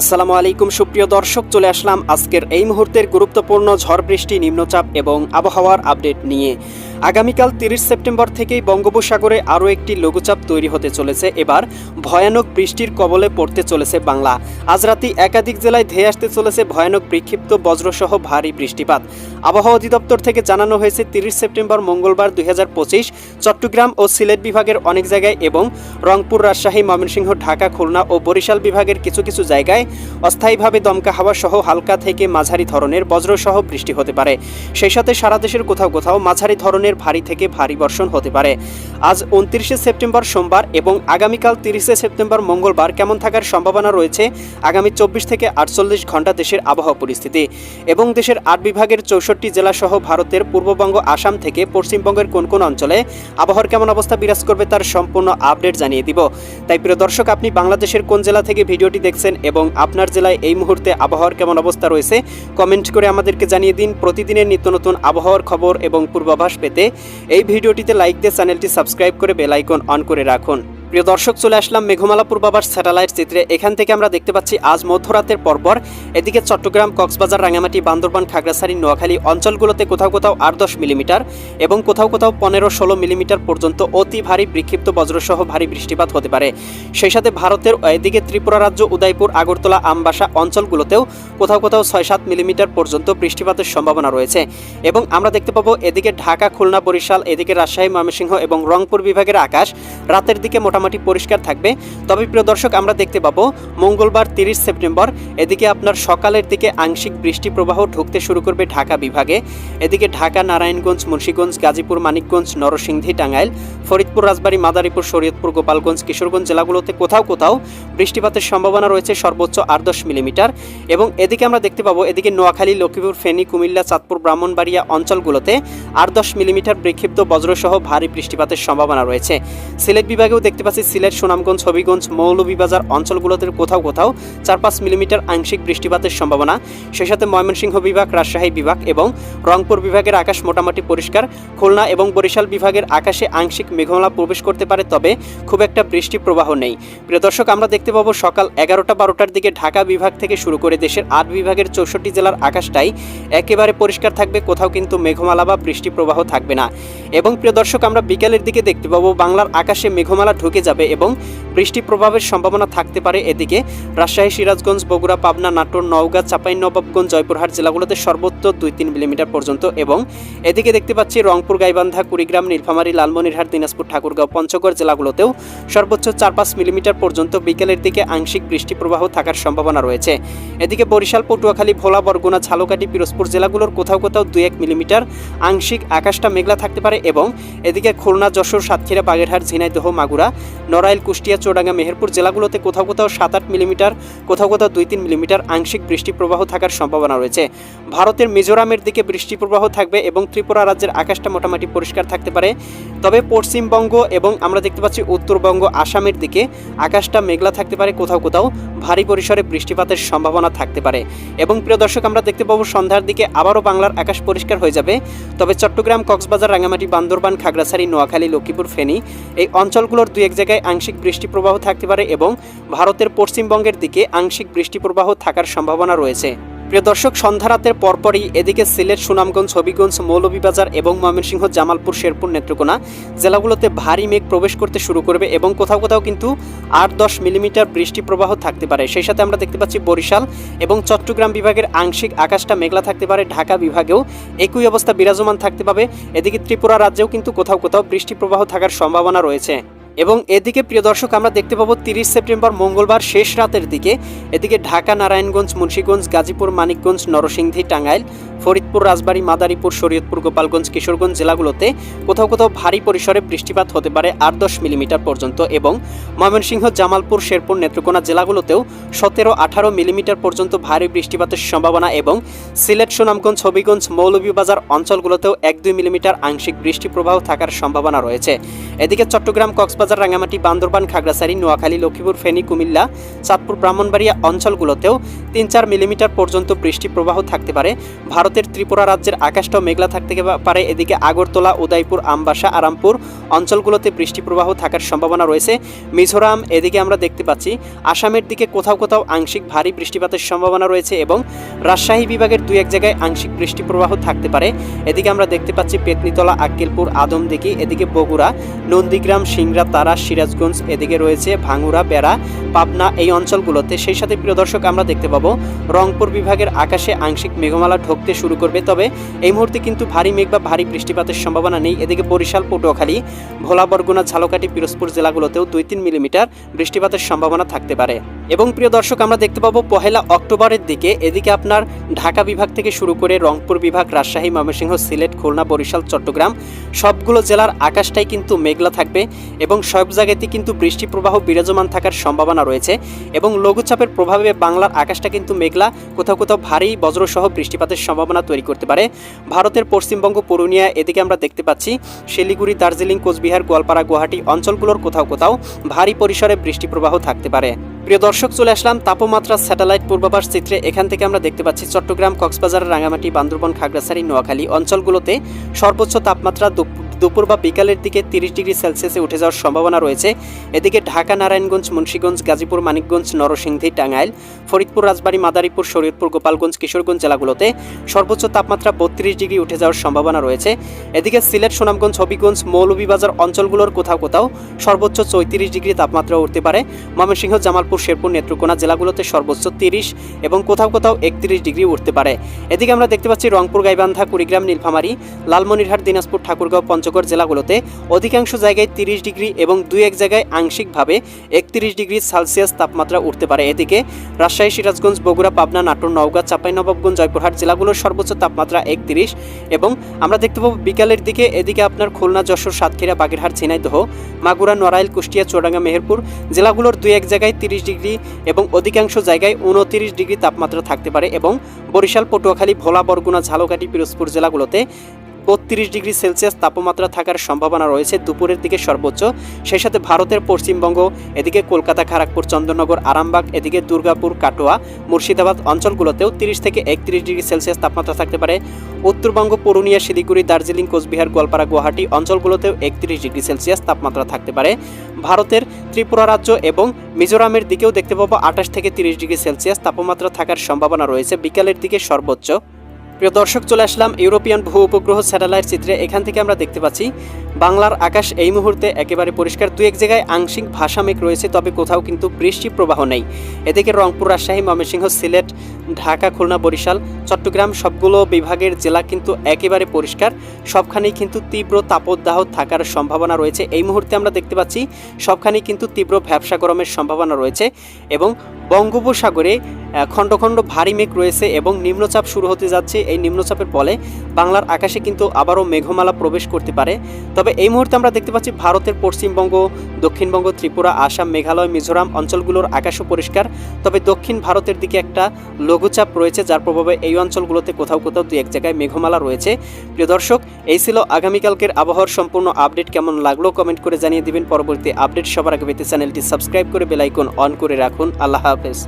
আসসালামু আলাইকুম, সুপ্রিয় দর্শক, চলে আসলাম আজকের এই মুহূর্তের গুরুত্বপূর্ণ ঝড় বৃষ্টি, নিম্নচাপ এবং আবহাওয়ার আপডেট নিয়ে। আগামীকাল তিরিশ সেপ্টেম্বর থেকেই বঙ্গোপসাগরে আরও একটি লঘুচাপ তৈরি হতে চলেছে। এবার ভয়ানক বৃষ্টির কবলে পড়তে চলেছে বাংলা। আজ রাতে একাধিক জেলায় ধেয়ে আসতে চলেছে ভয়ানক বিক্ষিপ্ত বজ্রসহ ভারী বৃষ্টিপাত। আবহাওয়া অধিদপ্তর থেকে জানানো হয়েছে, তিরিশ সেপ্টেম্বর মঙ্গলবার দুই চট্টগ্রাম ও সিলেট বিভাগের অনেক জায়গায় এবং রংপুর, রাজশাহী, ময়মনসিংহ, ঢাকা, খুলনা ও বরিশাল বিভাগের কিছু কিছু জায়গায় অস্থায়ীভাবে দমকা হাওয়া সহ হালকা থেকে মাঝারি ধরনের বজ্রসহ বৃষ্টি হতে পারে। সেই সাথে সারা দেশের কোথাও কোথাও মাঝারি ধরনের ভারী থেকে ভারী বর্ষণ হতে পারে। আজ উনত্রিশে সেপ্টেম্বর সোমবার এবং আগামীকাল তিরিশে সেপ্টেম্বর মঙ্গলবার কেমন থাকার সম্ভাবনা রয়েছে? আগামী চব্বিশ থেকে আটচল্লিশ ঘণ্টা দেশের আবহাওয়া পরিস্থিতি। এবং দেশের আট বিভাগের চৌষট্টি জেলা সহ ভারতের পূর্ববঙ্গ, আসাম থেকে পশ্চিমবঙ্গের কোন কোন অঞ্চলে আবহাওয়ার কেমন অবস্থা বিরাজ করবে তার সম্পূর্ণ আপডেট জানিয়ে দিব। তাই প্রিয় দর্শক, আপনি বাংলাদেশের কোন জেলা থেকে ভিডিওটি দেখছেন এবং আপনার জেলায় এই মুহূর্তে আবহাওয়ার কেমন অবস্থা রয়েছে, কমেন্ট করে আমাদেরকে জানিয়ে দিন। প্রতিদিনের নিত্য নতুন আবহাওয়ার খবর এবং পূর্বাভাস পেতে এই ভিডিওটিতে লাইক দিয়ে চ্যানেলটি সাবস্ক্রাইব করে বেলাইকন অন করে রাখুন। প্রিয় দর্শক, চলে আসলাম মেঘমালা পূর্বাভাস স্যাটেলাইট চিত্রে। এখান থেকে আমরা দেখতে পাচ্ছি আজ মধ্যরাতের পরপর এদিকে চট্টগ্রাম, কক্সবাজার রাঙামাটি বান্দরবান, খাগড়াছড়ি, নোয়াখালী অঞ্চলগুলোতে কোথাও কোথাও আট দশ মিলিমিটার এবং কোথাও কোথাও পনেরো ষোলো মিলিমিটার পর্যন্ত অতি ভারী বিক্ষিপ্ত বজ্রসহ ভারী বৃষ্টিপাত হতে পারে। সেই সাথে ভারতের এদিকে ত্রিপুরা রাজ্য, উদয়পুর, আগরতলা, আমবাসা অঞ্চলগুলোতেও কোথাও কোথাও ছয় সাত মিলিমিটার পর্যন্ত বৃষ্টিপাতের সম্ভাবনা রয়েছে। এবং আমরা দেখতে পাবো এদিকে ঢাকা, খুলনা, বরিশাল, এদিকে রাজশাহী, ময়মনসিংহ এবং রংপুর বিভাগের আকাশ। রাতের দিকে মোটামুটি পরিষ্কার থাকবে। তবে প্রিয় দর্শক, আমরা দেখতে পাবো মঙ্গলবার তিরিশ সেপ্টেম্বর, এদিকে আপনার সকালের দিকে আংশিক বৃষ্টি প্রবাহ ঢুকতে শুরু করবে ঢাকা বিভাগে। এদিকে ঢাকা, নারায়ণগঞ্জ, মুন্সীগঞ্জ, গাজীপুর, মানিকগঞ্জ, নরসিংদী, টাঙ্গাইল, ফরিদপুর, রাজবাড়ী, মাদারীপুর, শরীয়তপুর, গোপালগঞ্জ, কিশোরগঞ্জ জেলাগুলোতে কোথাও কোথাও বৃষ্টিপাতের সম্ভাবনা রয়েছে সর্বোচ্চ আট দশ মিলিমিটার। এবং এদিকে আমরা দেখতে পাবো, এদিকে নোয়াখালী, লক্ষ্মীপুর, ফেনী, কুমিল্লা, চাঁদপুর, ব্রাহ্মণবাড়িয়া অঞ্চলগুলোতে আট দশ মিলিমিটার বিক্ষিপ্ত বজ্রসহ ভারী বৃষ্টিপাতের সম্ভাবনা রয়েছে। সিলেট বিভাগেও দেখতে পাচ্ছি সিলেট, সুনামগঞ্জ, হবিগঞ্জ, মৌলভীবাজার অঞ্চলগুলোতে কোথাও কোথাও চার পাঁচ মিলিমিটার আংশিক বৃষ্টিপাতের সম্ভাবনা। সেই সাথে ময়মনসিংহ বিভাগ, রাজশাহী বিভাগ এবং রংপুর বিভাগের আকাশ মোটামুটি পরিষ্কার। খুলনা এবং বরিশাল বিভাগের আকাশে আংশিক মেঘমালা প্রবেশ করতে পারে, তবে খুব একটা বৃষ্টি প্রবাহ নেই। প্রিয় দর্শক, আমরা দেখতে পাবো সকাল এগারোটা বারোটার দিকে ঢাকা বিভাগ থেকে শুরু করে দেশের আট বিভাগের চৌষট্টি জেলার আকাশটাই একেবারে পরিষ্কার থাকবে, কোথাও কিন্তু মেঘমালা বা বৃষ্টি প্রবাহ থাকবে না। এবং প্রিয় দর্শক, আমরা বিকেলের দিকে দেখতে পাবো বাংলার আকাশে মেঘমালা ঢুকে যাবে এবং বৃষ্টি প্রভাবের সম্ভাবনা থাকতে পারে এদিকে। রাজশাহী, সিরাজগঞ্জ, বগুড়া, পাবনা, নাটোর, নওগাঁ চাঁপাইনবাবগঞ্জ জয়পুরহাট জেলাগুলোতে সর্বোচ্চ দুই তিন মিলিমিটার পর্যন্ত এবং এদিকে দেখতে পাচ্ছি রংপুর, গাইবান্ধা, কুড়িগ্রাম, নীলফামারী, লালমনিরহাট, দিনাজপুর, ঠাকুরগাঁও, পঞ্চগড় জেলাগুলোতেও সর্বোচ্চ চার পাঁচ মিলিমিটার পর্যন্ত বিকেলের দিকে আংশিক বৃষ্টি প্রবাহ থাকার সম্ভাবনা রয়েছে। এদিকে বরিশাল, পটুয়াখালী, ভোলা, বরগুনা, ঝালকাঠি, পিরোজপুর জেলাগুলোর কোথাও কোথাও দুই এক মিলিমিটার আংশিক আকাশটা মেঘলা থাকতে পারে এবং এদিকে খুলনা, যশোর, সাতক্ষীরা, বাগেরহাট, ঝিনাইদহ, মাগুরা নড়াইল, কুষ্টিয়া, চৌডাঙ্গা, মেহেরপুর জেলাগুলোতে কোথাও কোথাও সাত আট মিলিমিটার, কোথাও কোথাও দুই তিন মিলিমিটার আংশিক বৃষ্টি প্রবাহ থাকার সম্ভাবনা রয়েছে। ভারতের মিজোরামের দিকে বৃষ্টি প্রবাহ থাকবে এবং ত্রিপুরা রাজ্যের আকাশটা মোটামুটি পরিষ্কার থাকতে পারে। তবে পশ্চিমবঙ্গ এবং আমরা দেখতে পাচ্ছি উত্তরবঙ্গ, আসামের দিকে আকাশটা মেঘলা থাকতে পারে কোথাও কোথাও। ভারী পরিসরে বৃষ্টিপাতের সম্ভাবনা থাকতে পারে। এবং প্রিয় দর্শক, আমরা দেখতে পাবো সন্ধ্যার দিকে আবারও বাংলার আকাশ পরিষ্কার হয়ে যাবে। তবে চট্টগ্রাম, কক্সবাজার রাঙামাটি বান্দরবান, খাগড়াছড়ি, নোয়াখালী, লক্ষ্মীপুর, ফেনী এই অঞ্চলগুলোর দু এক জায়গায় আংশিক বৃষ্টি প্রবাহ থাকতে পারে এবং ভারতের পশ্চিমবঙ্গের দিকে আংশিক বৃষ্টি প্রবাহ থাকার সম্ভাবনা রয়েছে। প্রিয় দর্শক, সন্ধ্যা রাতের পরপরই এদিকে সিলেট, সুনামগঞ্জ, হবিগঞ্জ, মৌলভীবাজার এবং ময়মনসিংহ, জামালপুর, শেরপুর নেত্রকোনা জেলাগুলোতে ভারী মেঘ প্রবেশ করতে শুরু করবে এবং কোথাও কোথাও কিন্তু আট দশ মিলিমিটার বৃষ্টি প্রবাহ থাকতে পারে। সেই সাথে আমরা দেখতে পাচ্ছি বরিশাল এবং চট্টগ্রাম বিভাগের আংশিক আকাশটা মেঘলা থাকতে পারে। ঢাকা বিভাগেও একই অবস্থা বিরাজমান থাকতে পাবে। এদিকে ত্রিপুরা রাজ্যেও কিন্তু কোথাও কোথাও বৃষ্টি প্রবাহ থাকার সম্ভাবনা রয়েছে। এবং এদিকে প্রিয় দর্শক, আমরা দেখতে পাবো তিরিশ সেপ্টেম্বর মঙ্গলবার শেষ রাতের দিকে এদিকে ঢাকা, নারায়ণগঞ্জ, মুন্সীগঞ্জ, গাজীপুর, মানিকগঞ্জ, নরসিংদী, টাঙ্গাইল, ফরিদপুর, রাজবাড়ী, মাদারীপুর, শরীয়তপুর, গোপালগঞ্জ, কিশোরগঞ্জ জেলাগুলোতে কোথাও কোথাও ভারী পরিসরে বৃষ্টিপাত হতে পারে আট দশ মিলিমিটার পর্যন্ত এবং ময়মনসিংহ, জামালপুর, শেরপুর, নেত্রকোনা জেলাগুলোতেও সতেরো আঠারো মিলিমিটার পর্যন্ত ভারী বৃষ্টিপাতের সম্ভাবনা এবং সিলেট, সুনামগঞ্জ, হবিগঞ্জ, মৌলভীবাজার অঞ্চলগুলোতেও এক দুই মিলিমিটার আংশিক বৃষ্টি প্রবাহ থাকার সম্ভাবনা রয়েছে। এদিকে চট্টগ্রাম, কক্সবাজার রাঙামাটি বান্দরবান, খাগড়াছড়ি, নোয়াখালী, লক্ষ্মীপুর, ফেনী, কুমিল্লা, চাঁদপুর, ব্রাহ্মণবাড়িয়া অঞ্চলগুলোতেও তিন চার মিলিমিটার পর্যন্ত বৃষ্টি প্রবাহ থাকতে পারে। ভারতের ত্রিপুরা রাজ্যের আকাশটাও মেঘলা থাকতে পারে। এদিকে আগরতলা, উদয়পুর, আমবাসা, আরামপুর অঞ্চলগুলোতে বৃষ্টি প্রবাহ থাকার সম্ভাবনা রয়েছে। মিজোরাম, এদিকে আমরা দেখতে পাচ্ছি, আসামের দিকে কোথাও কোথাও আংশিক ভারী বৃষ্টিপাতের সম্ভাবনা রয়েছে এবং রাজশাহী বিভাগের দুই এক জায়গায় আংশিক বৃষ্টি প্রবাহ থাকতে পারে। এদিকে আমরা দেখতে পাচ্ছি, পেতনিতলা, আক্কেলপুর, আদমদিঘি, এদিকে বগুড়া নন্দীগ্রাম সিংরা তারা, সিরাজগঞ্জ, এদিকে রয়েছে ভাঙুরা, বেড়া, পাবনা এই অঞ্চলগুলোতে। সেই সাথে, প্রিয় দর্শক, আমরা দেখতে পাবো রংপুর বিভাগের আকাশে আংশিক মেঘমালা ঢুকতে শুরু করবে। তবে এই মুহূর্তে কিন্তু ভারী মেঘ বা ভারী বৃষ্টিপাতের সম্ভাবনা নেই। এদিকে বরিশাল, পটুয়াখালী, ভোলা, বরগুনা, ঝালকাঠি, পিরোজপুর জেলাগুলোতেও দুই তিন মিলিমিটার বৃষ্টিপাতের সম্ভাবনা থাকতে পারে। এবং প্রিয় দর্শক, আমরা দেখতে পাবো পহেলা অক্টোবরের দিকে এদিকে আপনার ঢাকা বিভাগ থেকে শুরু করে রংপুর বিভাগ, রাজশাহী, ময়মনসিংহ, সিলেট, খুলনা, বরিশাল, চট্টগ্রাম সবগুলো জেলার আকাশটাই কিন্তু মেঘলা থাকবে এবং সব জায়গাতে কিন্তু বৃষ্টি প্রবাহ বিরাজমান থাকার সম্ভাবনা রয়েছে এবং লঘুচাপের প্রভাবে বাংলার আকাশটা কিন্তু মেঘলা, কোথাও কোথাও ভারী বজ্রসহ বৃষ্টিপাতের সম্ভাবনা তৈরি করতে পারে। ভারতের পশ্চিমবঙ্গ, পুরুলিয়া, এদিকে আমরা দেখতে পাচ্ছি শিলিগুড়ি, দার্জিলিং, কোচবিহার, গোয়ালপাড়া, গুয়াহাটি অঞ্চলগুলোর কোথাও কোথাও ভারী পরিসরে বৃষ্টি প্রবাহ থাকতে পারে। প্রিয় দর্শক, চলে আসলাম তাপমাত্রা স্যাটেলাইট পূর্বাভাস চিত্রে। এখান থেকে আমরা দেখতে পাচ্ছি চট্টগ্রাম, কক্সবাজার রাঙামাটি বান্দরবন, খাগড়াছড়ি, নোয়াখালী অঞ্চলগুলোতে সর্বোচ্চ তাপমাত্রা দুপুর বা বিকালের দিকে তিরিশ ডিগ্রি সেলসিয়াসে উঠে যাওয়ার সম্ভাবনা রয়েছে। এদিকে ঢাকা, নারায়ণগঞ্জ, মুন্সীগঞ্জ, গাজীপুর, মানিকগঞ্জ, নরসিংদী, টাঙ্গাইল, ফরিদপুর, রাজবাড়ী, মাদারীপুর, শরীয়তপুর, গোপালগঞ্জ, কিশোরগঞ্জ জেলাগুলোতে সর্বোচ্চ তাপমাত্রা বত্রিশ ডিগ্রি উঠে যাওয়ার সম্ভাবনা রয়েছে। এদিকে সিলেট, সুনামগঞ্জ, হবিগঞ্জ, মৌলভীবাজার অঞ্চলগুলোর কোথাও কোথাও সর্বোচ্চ চৌত্রিশ ডিগ্রি তাপমাত্রা উঠতে পারে। ময়মনসিংহ, জামালপুর, শেরপুর, নেত্রকোনা জেলাগুলোতে সর্বোচ্চ তিরিশ এবং কোথাও কোথাও একত্রিশ ডিগ্রি উঠতে পারে। এদিকে আমরা দেখতে পাচ্ছি রংপুর, গাইবান্ধা, কুড়িগ্রাম, নীলফামারী, লালমনিরহাট, দিনাজপুর, ঠাকুরগাঁও পঞ্চগড় জেলাগুলোতে অধিকাংশ জায়গায় তিরিশ ডিগ্রি এবং দুই এক জায়গায় আংশিকভাবে একত্রিশ ডিগ্রি সেলসিয়াস তাপমাত্রা উঠতে পারে। এদিকে রাজশাহী, সিরাজগঞ্জ, বগুড়া, পাবনা, নাটোর, নওগাঁ চাঁপাইনবাবগঞ্জ জয়পুরহাট জেলাগুলোর সর্বোচ্চ তাপমাত্রা একত্রিশ এবং আমরা দেখতে পাবো বিকালের দিকে এদিকে আপনার খুলনা, যশোর, সাতক্ষীরা, বাগেরহাট, ঝিনাইদহ, মাগুরা, নড়াইল, কুষ্টিয়া, চুয়াডাঙ্গা, মেহেরপুর জেলাগুলোর দুই এক জায়গায় তিরিশ ডিগ্রি এবং অধিকাংশ জায়গায় উনতিরিশ ডিগ্রি তাপমাত্রা থাকতে পারে এবং বরিশাল, পটুয়াখালী, ভোলা, বরগুনা, ঝালকাঠি, পিরোজপুর জেলাগুলোতে বত্রিশ ডিগ্রি সেলসিয়াস তাপমাত্রা থাকার সম্ভাবনা রয়েছে দুপুরের দিকে সর্বোচ্চ। সেই সাথে ভারতের পশ্চিমবঙ্গ, এদিকে কলকাতা খড়গপুর চন্দ্রনগর আরামবাগ, এদিকে দুর্গাপুর, কাটোয়া, মুর্শিদাবাদ অঞ্চলগুলোতেও তিরিশ থেকে একত্রিশ ডিগ্রি সেলসিয়াস তাপমাত্রা থাকতে পারে। উত্তরবঙ্গ, পুরুলিয়া, শিলিগুড়ি, দার্জিলিং, কোচবিহার, গোয়ালপাড়া, গুয়াহাটি অঞ্চলগুলোতেও একত্রিশ ডিগ্রি সেলসিয়াস তাপমাত্রা থাকতে পারে। ভারতের ত্রিপুরা রাজ্য এবং মিজোরামের দিকেও দেখতে পাবো আঠাশ থেকে তিরিশ ডিগ্রি সেলসিয়াস তাপমাত্রা থাকার সম্ভাবনা রয়েছে। বিকালের দিকে সর্বোচ্চ। প্রিয় দর্শক, চলে আসলাম ইউরোপিয়ান ভূ উপগ্রহ স্যাটেলাইট চিত্রে। এখান থেকে আমরা দেখতে পাচ্ছি, বাংলার আকাশ এই মুহূর্তে একেবারে পরিষ্কার। দু এক জায়গায় আংশিক ভাষা মেঘ রয়েছে, তবে কোথাও কিন্তু বৃষ্টি প্রবাহ নেই। এদিকে রংপুর, রাজশাহী, ময়মনসিংহ, সিলেট, ঢাকা, খুলনা, বরিশাল, চট্টগ্রাম সবগুলো বিভাগের জেলা কিন্তু একেবারে পরিষ্কার। সবখানেই কিন্তু তীব্র তাপদাহ থাকার সম্ভাবনা রয়েছে। এই মুহূর্তে আমরা দেখতে পাচ্ছি, সবখানেই কিন্তু তীব্র ভ্যাবসা গরমের সম্ভাবনা রয়েছে এবং বঙ্গোপসাগরে খণ্ড খণ্ড ভারী মেঘ রয়েছে এবং নিম্নচাপ শুরু হতে যাচ্ছে এই নিম্নচাপের ফলে। বাংলার আকাশে কিন্তু আবারও মেঘমালা প্রবেশ করতে পারে। তবে এই মুহূর্তে আমরা দেখতে পাচ্ছি ভারতের পশ্চিমবঙ্গ, দক্ষিণবঙ্গ, ত্রিপুরা, আসাম, মেঘালয়, মিজোরাম অঞ্চলগুলোর আকাশও পরিষ্কার। তবে দক্ষিণ ভারতের দিকে একটা লঘুচাপ রয়েছে, যার প্রভাবে এই অঞ্চলগুলোতে কোথাও কোথাও দু এক জায়গায় মেঘমালা রয়েছে। প্রিয় দর্শক, এই ছিল আগামীকালকের আবহাওয়ার সম্পূর্ণ আপডেট। কেমন লাগল কমেন্ট করে জানিয়ে দিবেন। পরবর্তী আপডেট সবার আগে পেতে চ্যানেলটি সাবস্ক্রাইব করে বেলাইকন অন করে রাখুন। আল্লাহ office.